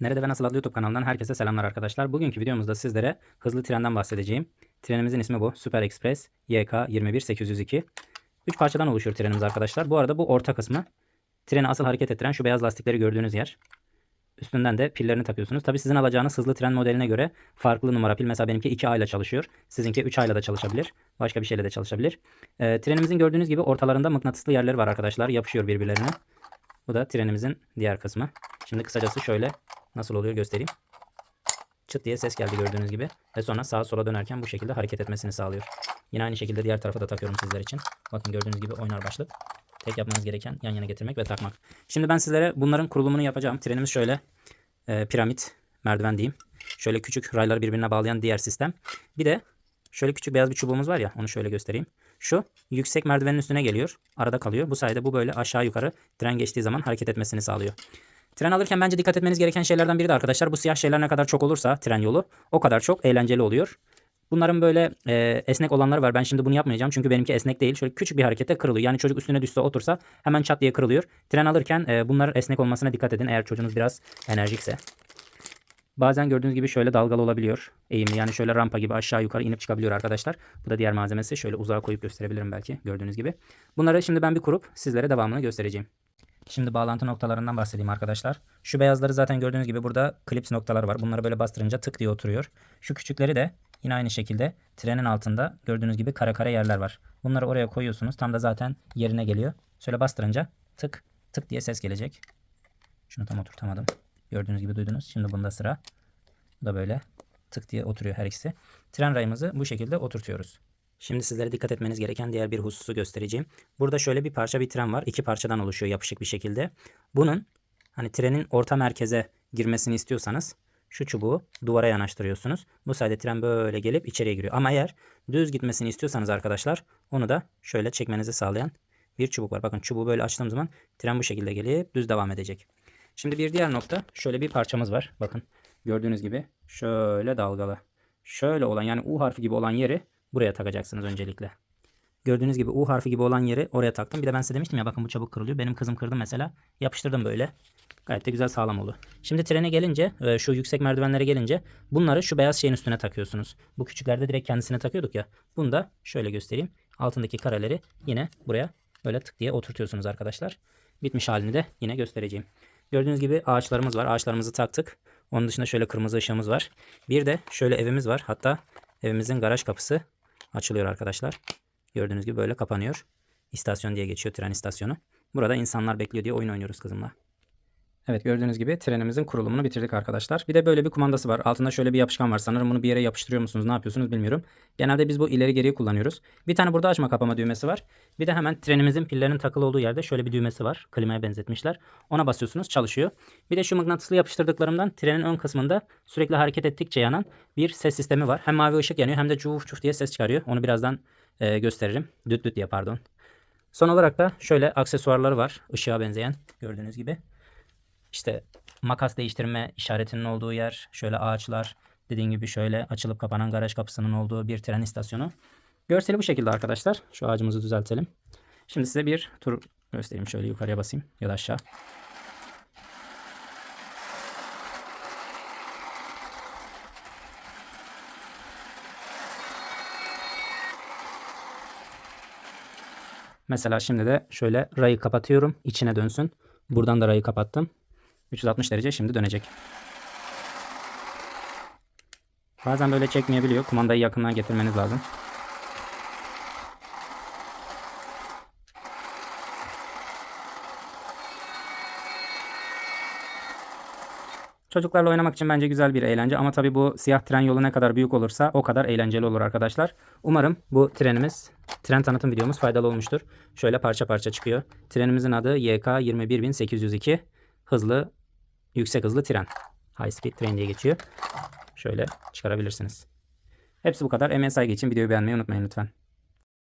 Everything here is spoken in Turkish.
Nerede ve Nasıl adlı YouTube kanalından herkese selamlar arkadaşlar. Bugünkü videomuzda sizlere hızlı trenden bahsedeceğim. Trenimizin ismi bu. Super Express YK 21802. 3 parçadan oluşuyor trenimiz arkadaşlar. Bu arada bu orta kısmı treni asıl hareket ettiren şu beyaz lastikleri gördüğünüz yer. Üstünden de pillerini takıyorsunuz. Tabi sizin alacağınız hızlı tren modeline göre farklı numara pil. Mesela benimki 2A ile çalışıyor. Sizinki 3A ile de çalışabilir. Başka bir şeyle de çalışabilir. Ee, trenimizin gördüğünüz gibi ortalarında mıknatıslı yerleri var arkadaşlar. Yapışıyor birbirlerine. Bu da trenimizin diğer kısmı. Şimdi kısacası şöyle nasıl oluyor göstereyim. Çıt diye ses geldi gördüğünüz gibi. Ve sonra sağa sola dönerken bu şekilde hareket etmesini sağlıyor. Yine aynı şekilde diğer tarafa da takıyorum sizler için. Bakın gördüğünüz gibi oynar başlık. Tek yapmanız gereken yan yana getirmek ve takmak. Şimdi ben sizlere bunların kurulumunu yapacağım. Trenimiz şöyle e, piramit merdiven diyeyim. Şöyle küçük rayları birbirine bağlayan diğer sistem. Bir de şöyle küçük beyaz bir çubuğumuz var ya onu şöyle göstereyim. Şu yüksek merdivenin üstüne geliyor. Arada kalıyor. Bu sayede bu böyle aşağı yukarı tren geçtiği zaman hareket etmesini sağlıyor. Tren alırken bence dikkat etmeniz gereken şeylerden biri de arkadaşlar bu siyah şeyler ne kadar çok olursa tren yolu o kadar çok eğlenceli oluyor. Bunların böyle e, esnek olanları var. Ben şimdi bunu yapmayacağım çünkü benimki esnek değil. Şöyle küçük bir harekette kırılıyor. Yani çocuk üstüne düşse otursa hemen çat diye kırılıyor. Tren alırken e, bunlar esnek olmasına dikkat edin eğer çocuğunuz biraz enerjikse. Bazen gördüğünüz gibi şöyle dalgalı olabiliyor. Eğimli yani şöyle rampa gibi aşağı yukarı inip çıkabiliyor arkadaşlar. Bu da diğer malzemesi. Şöyle uzağa koyup gösterebilirim belki gördüğünüz gibi. Bunları şimdi ben bir kurup sizlere devamını göstereceğim. Şimdi bağlantı noktalarından bahsedeyim arkadaşlar. Şu beyazları zaten gördüğünüz gibi burada klips noktaları var. Bunları böyle bastırınca tık diye oturuyor. Şu küçükleri de yine aynı şekilde trenin altında gördüğünüz gibi kare kare yerler var. Bunları oraya koyuyorsunuz. Tam da zaten yerine geliyor. Şöyle bastırınca tık tık diye ses gelecek. Şunu tam oturtamadım. Gördüğünüz gibi duydunuz. Şimdi bunda sıra. Bu da böyle tık diye oturuyor her ikisi. Tren rayımızı bu şekilde oturtuyoruz. Şimdi sizlere dikkat etmeniz gereken diğer bir hususu göstereceğim. Burada şöyle bir parça bir tren var. İki parçadan oluşuyor yapışık bir şekilde. Bunun hani trenin orta merkeze girmesini istiyorsanız şu çubuğu duvara yanaştırıyorsunuz. Bu sayede tren böyle gelip içeriye giriyor. Ama eğer düz gitmesini istiyorsanız arkadaşlar onu da şöyle çekmenizi sağlayan bir çubuk var. Bakın çubuğu böyle açtığım zaman tren bu şekilde gelip düz devam edecek. Şimdi bir diğer nokta şöyle bir parçamız var. Bakın gördüğünüz gibi şöyle dalgalı. Şöyle olan yani U harfi gibi olan yeri buraya takacaksınız öncelikle. Gördüğünüz gibi U harfi gibi olan yeri oraya taktım. Bir de ben size demiştim ya bakın bu çabuk kırılıyor. Benim kızım kırdı mesela. Yapıştırdım böyle. Gayet de güzel sağlam oldu. Şimdi trene gelince e, şu yüksek merdivenlere gelince bunları şu beyaz şeyin üstüne takıyorsunuz. Bu küçüklerde direkt kendisine takıyorduk ya. Bunu da şöyle göstereyim. Altındaki kareleri yine buraya böyle tık diye oturtuyorsunuz arkadaşlar. Bitmiş halini de yine göstereceğim. Gördüğünüz gibi ağaçlarımız var. Ağaçlarımızı taktık. Onun dışında şöyle kırmızı ışığımız var. Bir de şöyle evimiz var. Hatta evimizin garaj kapısı açılıyor arkadaşlar. Gördüğünüz gibi böyle kapanıyor. İstasyon diye geçiyor tren istasyonu. Burada insanlar bekliyor diye oyun oynuyoruz kızımla. Evet gördüğünüz gibi trenimizin kurulumunu bitirdik arkadaşlar. Bir de böyle bir kumandası var. Altında şöyle bir yapışkan var. Sanırım bunu bir yere yapıştırıyor musunuz ne yapıyorsunuz bilmiyorum. Genelde biz bu ileri geriye kullanıyoruz. Bir tane burada açma kapama düğmesi var. Bir de hemen trenimizin pillerinin takılı olduğu yerde şöyle bir düğmesi var. Klimaya benzetmişler. Ona basıyorsunuz çalışıyor. Bir de şu mıknatıslı yapıştırdıklarımdan trenin ön kısmında sürekli hareket ettikçe yanan bir ses sistemi var. Hem mavi ışık yanıyor hem de cuf cuf diye ses çıkarıyor. Onu birazdan e, gösteririm. Düt düt diye pardon. Son olarak da şöyle aksesuarları var. Işığa benzeyen gördüğünüz gibi. İşte makas değiştirme işaretinin olduğu yer, şöyle ağaçlar, dediğim gibi şöyle açılıp kapanan garaj kapısının olduğu bir tren istasyonu. Görseli bu şekilde arkadaşlar. Şu ağacımızı düzeltelim. Şimdi size bir tur göstereyim. Şöyle yukarıya basayım ya da aşağı. Mesela şimdi de şöyle rayı kapatıyorum. içine dönsün. Buradan da rayı kapattım. 360 derece şimdi dönecek. Bazen böyle çekmeyebiliyor. Kumandayı yakından getirmeniz lazım. Çocuklarla oynamak için bence güzel bir eğlence ama tabii bu siyah tren yolu ne kadar büyük olursa o kadar eğlenceli olur arkadaşlar. Umarım bu trenimiz, tren tanıtım videomuz faydalı olmuştur. Şöyle parça parça çıkıyor. Trenimizin adı YK 21802. Hızlı, yüksek hızlı tren. High speed train diye geçiyor. Şöyle çıkarabilirsiniz. Hepsi bu kadar. Saygı için videoyu beğenmeyi unutmayın lütfen.